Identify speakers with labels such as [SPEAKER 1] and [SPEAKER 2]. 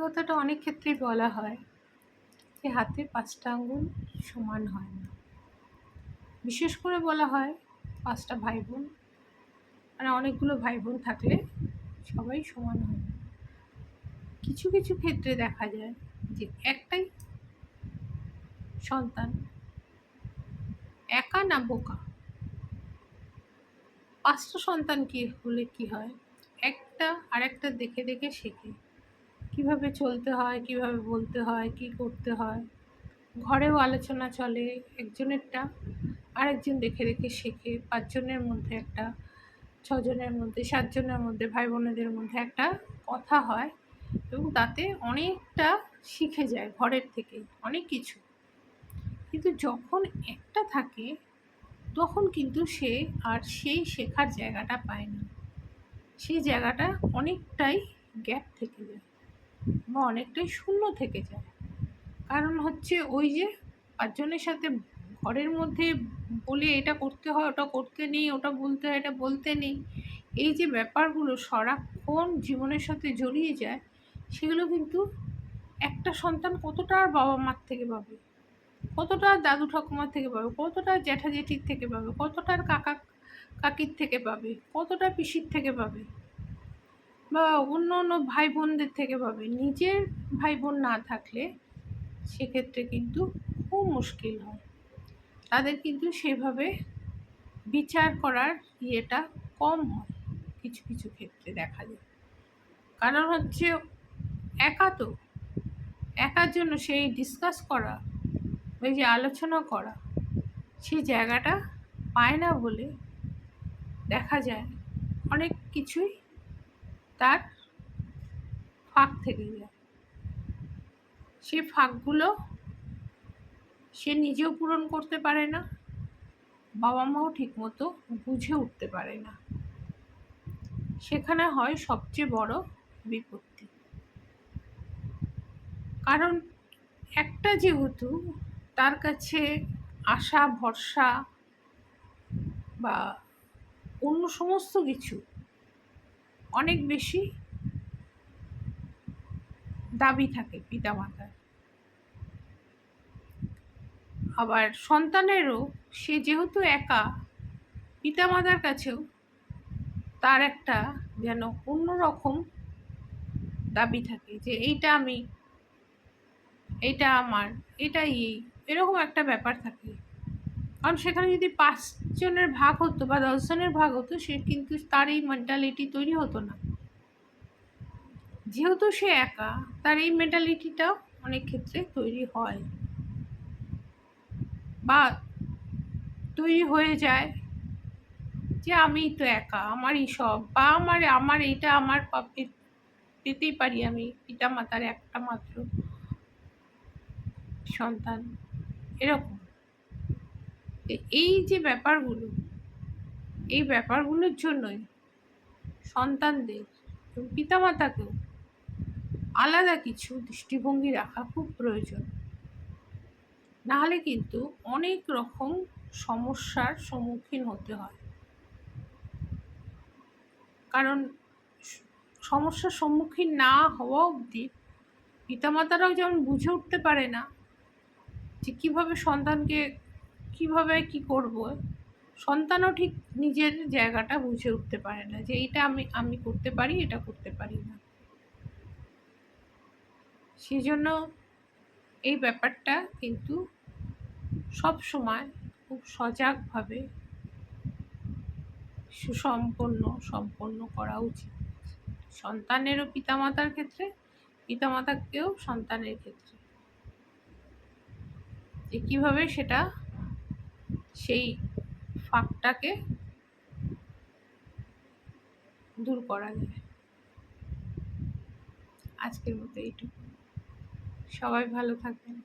[SPEAKER 1] কথাটা অনেক ক্ষেত্রেই বলা হয় যে হাতের পাঁচটা আঙ্গুল সমান হয় না। বিশেষ করে বলা হয় পাঁচটা ভাই বোন মানে অনেকগুলো ভাই বোন থাকলে সবাই সমান হয় না। কিছু কিছু ক্ষেত্রে দেখা যায় যে একটাই সন্তান একা না বোকা। পাঁচটা সন্তান কি হলে কি হয়? একটা আরেকটা দেখে দেখে শেখে। কীভাবে চলতে হয়, কীভাবে বলতে হয়, কি করতে হয়। ঘরেও আলোচনা চলে, একজনেরটা আরেকজন দেখে দেখে শেখে। পাঁচজনের মধ্যে একটা, ছজনের মধ্যে, সাতজনের মধ্যে ভাই বোনেদের মধ্যে একটা কথা হয় এবং তাতে অনেকটা শিখে যায় ঘরের থেকে, অনেক কিছু। কিন্তু যখন একটা থাকে, তখন কিন্তু সে আর সেই শেখার জায়গাটা পায় না। সেই জায়গাটা অনেকটাই গ্যাপ থেকে যায়। বা অনেকটাই শূন্য থেকে যায়। কারণ হচ্ছে ওই যে পাঁচজনের সাথে ঘরের মধ্যে বলে এটা করতে হয়, ওটা করতে নেই, ওটা বলতে হয়, এটা বলতে নেই, এই যে ব্যাপারগুলো সারাক্ষণ জীবনের সাথে জড়িয়ে যায়, সেগুলো কিন্তু একটা সন্তান কতটা আর বাবা মার থেকে পাবে? কতটা দাদু ঠাকুমার থেকে পাবে? কতটা জ্যাঠা জেঠির থেকে পাবে? কতটা আর কাকা কাকির থেকে পাবে? কতটা পিসির থেকে পাবে? বা অন্য অন্য ভাই বোনদের থেকে পাবে নিজের ভাই বোন না থাকলে সেক্ষেত্রে কিন্তু খুব মুশকিল হয়। তাদের কিন্তু সেভাবে বিচার করার ইয়েটা কম হয় কিছু কিছু ক্ষেত্রে দেখা যায়। কারণ হচ্ছে একা তো। একার জন্য সেই ডিসকাস করা, ওই যে আলোচনা করা সেই জায়গাটা পায় না বলে দেখা যায়। অনেক কিছুই তার ফাঁক থেকে যায় সে ফাঁকগুলো সে নিজেও পূরণ করতে পারে না বাবা মাও ঠিকমতো বুঝে উঠতে পারে না। সেখানে হয় সবচেয়ে বড় বিপত্তি। কারণ একটা যেহেতু তার কাছে আশা, ভরসা বা অন্য সমস্ত কিছু অনেক বেশি দাবি থাকে পিতামাতার। আবার সন্তানেরও সে যেহেতু একা, পিতামাতার কাছেও তার একটা যেন অন্যরকম দাবি থাকে যে এইটা আমি, এইটা আমার, এটাই এরকম একটা ব্যাপার থাকে। কারণ সেখানে যদি পাঁচজনের ভাগ হতো বা দশজনের ভাগ হতো, সে কিন্তু তার এই মেন্টালিটি তৈরি হতো না। যেহেতু সে একা, তার এই মেন্টালিটিটাও অনেক ক্ষেত্রে তৈরি হয়। বা তৈরি হয়ে যায় যে আমি তো একা, আমারই সব, বা আমার আমার এইটা আমার পেতেই পারি আমি পিতা মাতার একটা মাত্র সন্তান, এরকম। এই যে ব্যাপারগুলো, এই ব্যাপারগুলোর জন্যই সন্তানদের পিতামাতাকেও আলাদা কিছু দৃষ্টিভঙ্গি রাখা খুব প্রয়োজন। নাহলে কিন্তু অনেক রকম সমস্যার সম্মুখীন হতে হয়। কারণ সমস্যার সম্মুখীন না হওয়া অবধি পিতামাতারাও যেমন বুঝে উঠতে পারে না যে কীভাবে সন্তানকে কীভাবে কি করব? সন্তানও ঠিক নিজের জায়গাটা বুঝে উঠতে পারে না যে এটা আমি আমি করতে পারি, এটা করতে পারি না। সেই জন্য এই ব্যাপারটা কিন্তু সব সময় খুব সজাগভাবে সুসম্পন্ন, সম্পন্ন করা উচিত। সন্তানেরও পিতামাতার ক্ষেত্রে, পিতামাতাকেও সন্তানের ক্ষেত্রে। যে কীভাবে সেটা সেই ফাঁকটাকে দূর করা যায়। আজকের মতো এইটুকু। সবাই ভালো থাকবেন।